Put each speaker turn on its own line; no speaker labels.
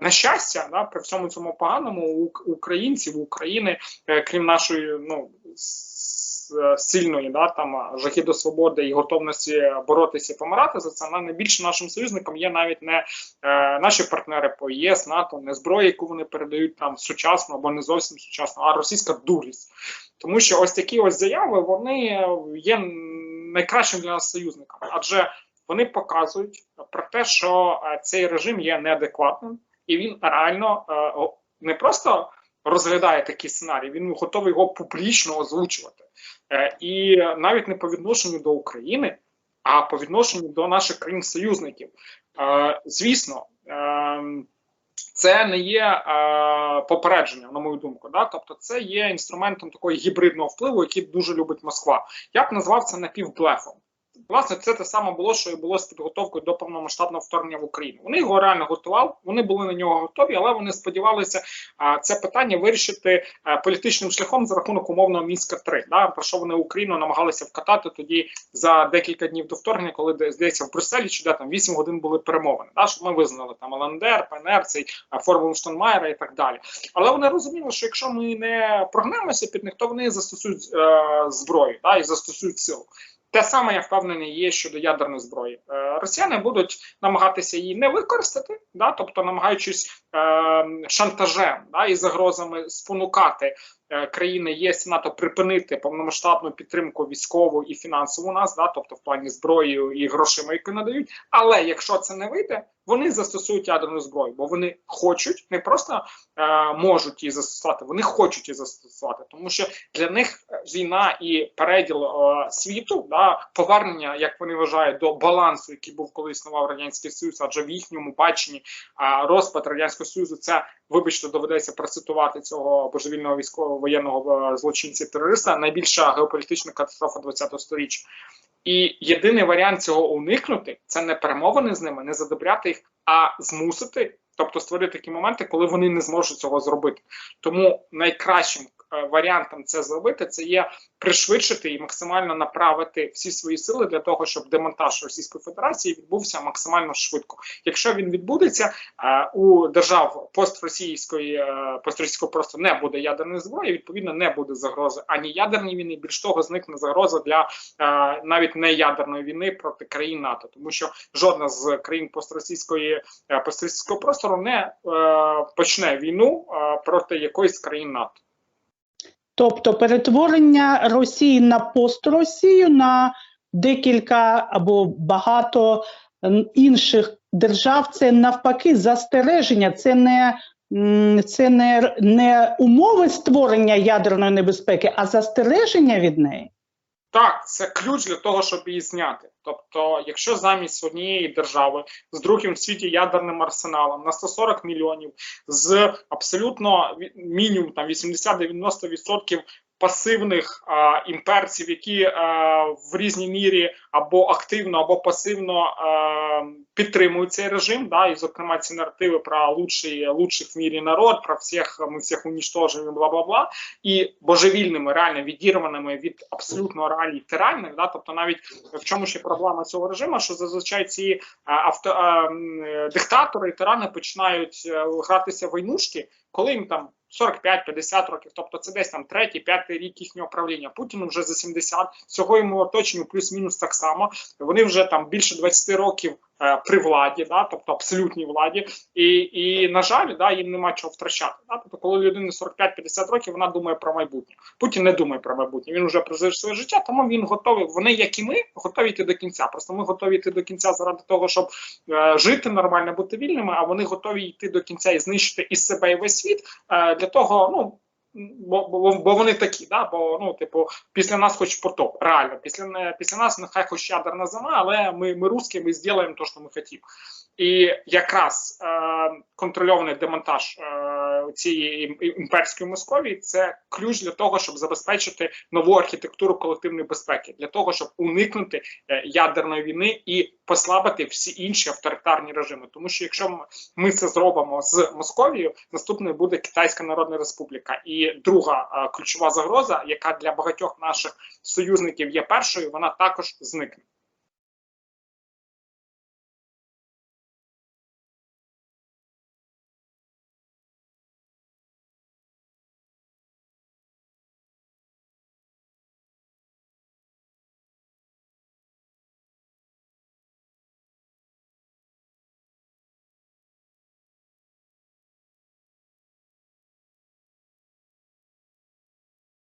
на щастя, да, при всьому цьому поганому у українців, України, е, крім нашої ну сильної, да там жахи до свободи і готовності боротися і помирати за це. На найбільше нашим союзникам є навіть не е, наші партнери по ЄС, НАТО, не зброя, яку вони передають там сучасно або не зовсім сучасно, а російська дурість. Тому що ось такі ось заяви вони є найкращим для нас союзником, адже вони показують про те, що е, цей режим є неадекватним, і він реально е, не просто розглядає такий сценарій, він готовий його публічно озвучувати. Е, І навіть не по відношенню до України, а по відношенню до наших країн-союзників. Е, Звісно, це не є е, попередження, на мою думку. Да? Тобто, це є інструментом такого гібридного впливу, який дуже любить Москва. Я б назвав це напівблефом. Власне, це те саме було, що і було з підготовкою до повномасштабного вторгнення в Україну. Вони його реально готували, вони були на нього готові, але вони сподівалися це питання вирішити політичним шляхом за рахунок умовного мінська 3 да, про що вони Україну намагалися вкатати тоді за декілька днів до вторгнення, коли здається в Брюсселі чи де там 8 годин були перемовини. Да, щоб ми визнали там ЛНДР, ПНР, цей формулу Штонмаєра і так далі. Але вони розуміли, що якщо ми не прогнемося під них, то вони застосують е, зброю да, і застосують силу. Те саме я впевнений є щодо ядерної зброї. Е, росіяни будуть намагатися її не використати, да, тобто намагаючись е, шантажем да, і загрозами спонукати країни ЄС і НАТО припинити повномасштабну підтримку військову і фінансову нас, да, тобто в плані зброї і грошима, які надають. Але якщо це не вийде, вони застосують ядерну зброю, бо вони хочуть не просто е, можуть її застосувати, вони хочуть її застосувати, тому що для них е, війна і переділ е, світу, да, повернення, як вони вважають, до балансу, який був коли існував радянський союз, адже в їхньому баченні а, розпад радянського союзу це, вибачте, доведеться процитувати цього божевільного військового воєнного е, злочинця терориста. Найбільша геополітична катастрофа ХХ століття. І єдиний варіант цього уникнути це не перемовини з ними, не задобряти їх, а змусити, тобто створити такі моменти, коли вони не зможуть цього зробити. Тому найкращим варіантом це зробити це є пришвидшити і максимально направити всі свої сили для того, щоб демонтаж Російської Федерації відбувся максимально швидко. Якщо він відбудеться, е, у держав постросійської е, постросійського простору не буде ядерної зброї, відповідно не буде загрози ані ядерної війни. Більш того, зникне загроза для е, навіть не ядерної війни проти країн НАТО, тому що жодна з країн постросійської е, постросійського простору не е, почне війну е, проти якоїсь країн НАТО.
Тобто перетворення Росії на постросію на декілька або багато інших держав це навпаки застереження, це не, це не, не умови створення ядерної небезпеки, а застереження від неї.
Так, це ключ для того, щоб її зняти. Тобто, якщо замість однієї держави з другим в світі ядерним арсеналом на 140 мільйонів, з абсолютно мінімум там 80-90% пасивних а, імперців, які а, в різній мірі або активно, або пасивно а, підтримують цей режим, да, і зокрема ці наративи про лучший, лучший в мірі народ, про всіх ми всіх унічтожимо, бла бла бла, і божевільними, реально відірваними від абсолютно реалій тиральних, да, тобто навіть в чому ще проблема цього режиму, що зазвичай ці а, авто а, е, диктатори і тирани починають е, гратися в войнушки, коли їм там 45-50 років, тобто це десь там третій, п'ятий рік їхнього правління. Путіну вже за 70, цього йому оточенню плюс-мінус так само. Вони вже там більше 20 років при владі, да, тобто абсолютній владі, і, і на жаль, да, їм нема чого втрачати. Да? Тобто, коли людині 45-50 років, вона думає про майбутнє. Путін не думає про майбутнє. Він вже прожив своє життя, тому він готовий. Вони, як і ми, готові йти до кінця. Просто ми готові йти до кінця заради того, щоб е, жити нормально, бути вільними. А вони готові йти до кінця і знищити і себе, і весь світ е, для того, ну. Бо, бо, бо вони такі, да? бо ну, типу, після нас хоч потоп, реально. Після після нас нехай хоч ядерна зима, але ми, ми русські, ми зробимо те, що ми хотіли. І якраз е, контрольований демонтаж е, цієї імперської Московії це ключ для того, щоб забезпечити нову архітектуру колективної безпеки, для того, щоб уникнути е, ядерної війни і послабити всі інші авторитарні режими. Тому що якщо ми це зробимо з Московією, наступною буде Китайська Народна Республіка. І друга е, ключова загроза, яка для багатьох наших союзників є першою, вона також зникне.